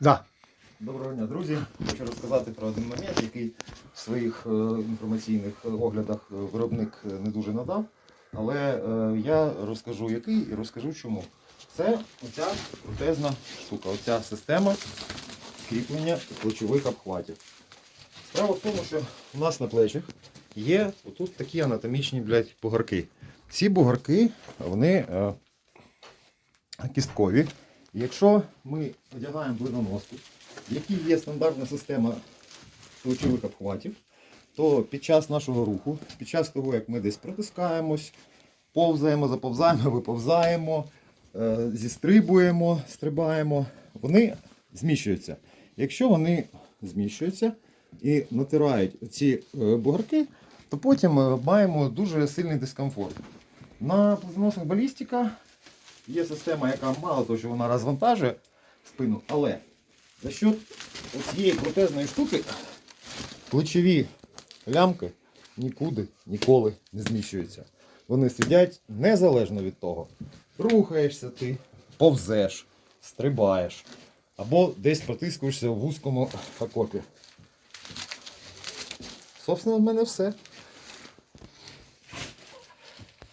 Да. Доброго дня, друзі. Хочу розказати про один момент, який в своїх е, інформаційних е, оглядах е, виробник не дуже надав. Але я розкажу який і розкажу чому. Це оця протезна штука, оця система кріплення плечових обхватів. Справа в тому, що у нас на плечах є отут такі анатомічні блядь, бугарки. Ці бугарки, вони кісткові. Якщо ми одягаємо блиноноску, в якій є стандартна система плечових обхватів, то під час нашого руху, під час того, як ми десь протискаємось, повзаємо, заповзаємо, виповзаємо, е, зістрибуємо, стрибаємо, вони зміщуються. Якщо вони зміщуються і натирають ці е, бугарки, то потім е, маємо дуже сильний дискомфорт. На плазоносних балістика є система, яка мало того, що вона розвантажує спину, але за счет цієї протезної штуки плечові лямки нікуди ніколи не зміщуються. Вони сидять незалежно від того, рухаєшся ти, повзеш, стрибаєш або десь протискуєшся в вузькому окопі. Собственно, в мене все.